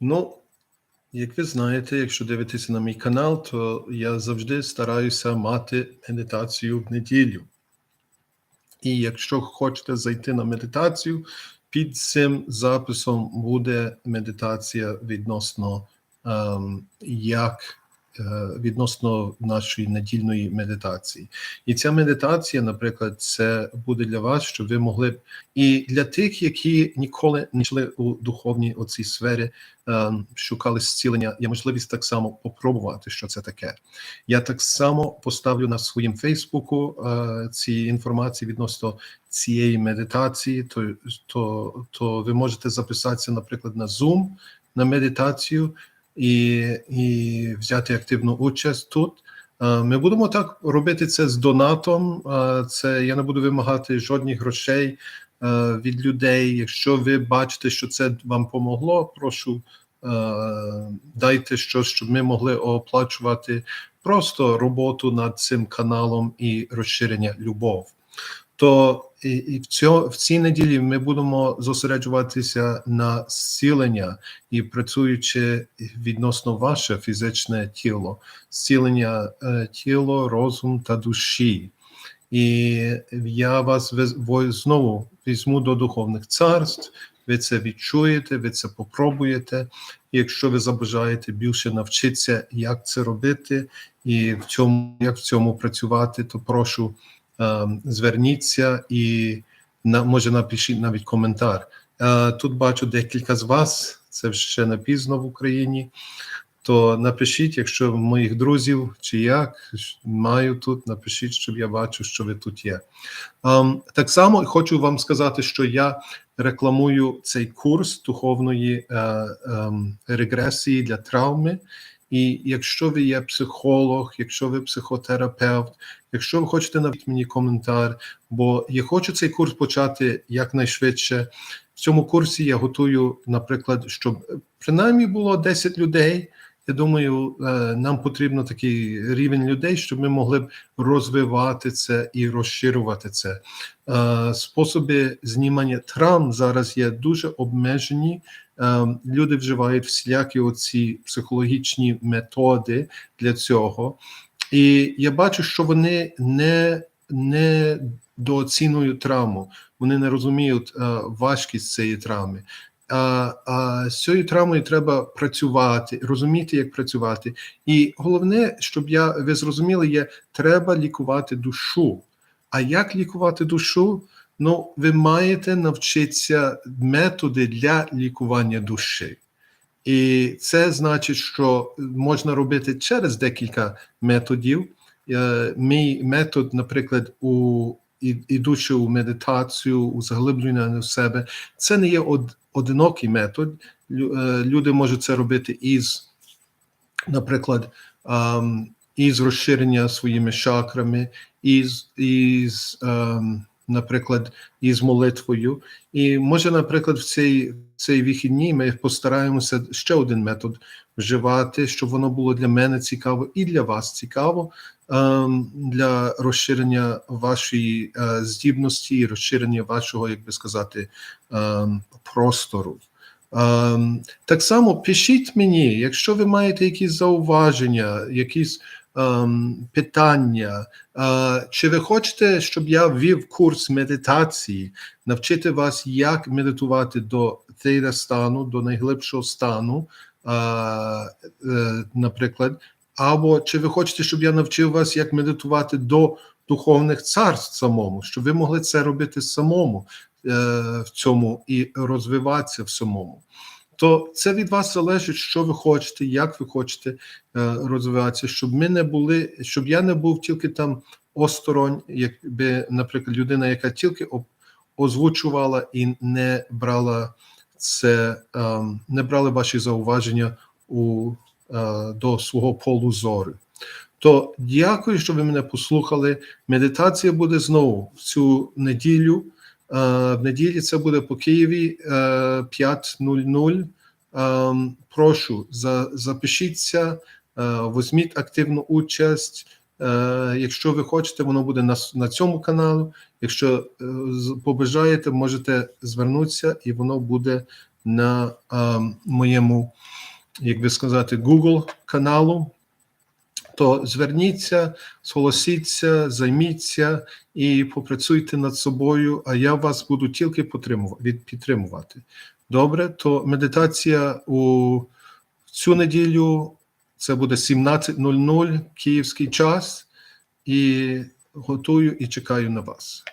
Ну, як ви знаєте, якщо дивитеся на мій канал, то я завжди стараюся мати медитацію в неділю. І якщо хочете зайти на медитацію, під цим записом буде медитація відносно ем, як відносно нашої недільної медитації. І ця медитація, наприклад, це буде для вас, щоб ви могли б і для тих, які ніколи не йшли у духовній оцій сфері, ем, шукали зцілення, є можливість так само попробувати, що це таке. Я так само поставлю на своїм Фейсбуку е, ці інформації відносно цієї медитації, то, то, то ви можете записатися, наприклад, на Zoom на медитацію і, і взяти активну участь тут. Е, Ми будемо так робити це з донатом. Е, Це я не буду вимагати жодних грошей е, від людей. Якщо ви бачите, що це вам помогло, прошу дайте щось, щоб ми могли оплачувати просто роботу над цим каналом і розширення любов. То і, і в, цьо, в цій неділі ми будемо зосереджуватися на зцілення і працюючи відносно ваше фізичне тіло, зцілення е, тіло, розум та душі. І я вас знову візьму до духовних царств. Ви це відчуєте, ви це попробуєте. Якщо ви забажаєте більше навчитися, як це робити, і в цьому, як в цьому працювати, то прошу зверніться і на, може напишіть навіть коментар. Е, Тут бачу декілька з вас, це ще не пізно в Україні. То напишіть, якщо моїх друзів чи як маю тут, напишіть, щоб я бачу, що ви тут є. Ем, так само хочу вам сказати, що я рекламую цей курс духовної е, ем, регресії для травми. І якщо ви є психолог, якщо ви психотерапевт, якщо ви хочете навіть мені коментар, бо я хочу цей курс почати якнайшвидше. В цьому курсі я готую, наприклад, щоб принаймні було 10 людей. Я думаю, е, нам потрібно такий рівень людей, щоб ми могли б розвивати це і розширювати це. Е, Способи знімання травм зараз є дуже обмежені. Е, Люди вживають всілякі оці психологічні методи для цього. І я бачу, що вони не, не дооцінюють травму, вони не розуміють е, важкість цієї травми. А, а з цією травмою треба працювати, розуміти, як працювати. І головне, щоб я ви зрозуміли, є треба лікувати душу. А як лікувати душу? Ну, ви маєте навчитися методи для лікування душі. І це значить, що можна робити через декілька методів. Е, Мій метод, наприклад, у ідучи у медитацію, у заглиблення в себе, це не є од, одинокий метод. Е, Люди можуть це робити із, наприклад, із розширення своїми чакрами, із, із ем, наприклад, із молитвою. І може, наприклад, в цей, цей вихідні ми постараємося ще один метод вживати, щоб воно було для мене цікаво і для вас цікаво ем, для розширення вашої е, здібності і розширення вашого, як би сказати, ем, простору. Ем, так само пишіть мені, якщо ви маєте якісь зауваження, якісь питання, е, чи ви хочете, щоб я ввів курс медитації, навчити вас, як медитувати до тейра стану, до найглибшого стану, е, е, наприклад, або чи ви хочете, щоб я навчив вас, як медитувати до духовних царств самому, щоб ви могли це робити самому в цьому і розвиватися в самому. То це від вас залежить, що ви хочете, як ви хочете е, розвиватися, щоб ми не були, щоб я не був тільки там осторонь, якби, наприклад, людина, яка тільки озвучувала і не брала це, ем, не брали ваші зауваження у, е, до свого полу зору. То дякую, що ви мене послухали. Медитація буде знову в цю неділю. Е, В неділі це буде по Києві е, 5.00. Ем, Прошу, за- запишіться, е, візьміть активну участь. Е, Якщо ви хочете, воно буде на, на цьому каналу. Якщо е, побажаєте, можете звернутися, і воно буде на моєму, як би сказати, Google каналу. То зверніться, зголосіться, займіться і попрацюйте над собою, а я вас буду тільки підтримувати- Добре, то медитація у цю неділю це буде 17.00 київський час, і готую і чекаю на вас.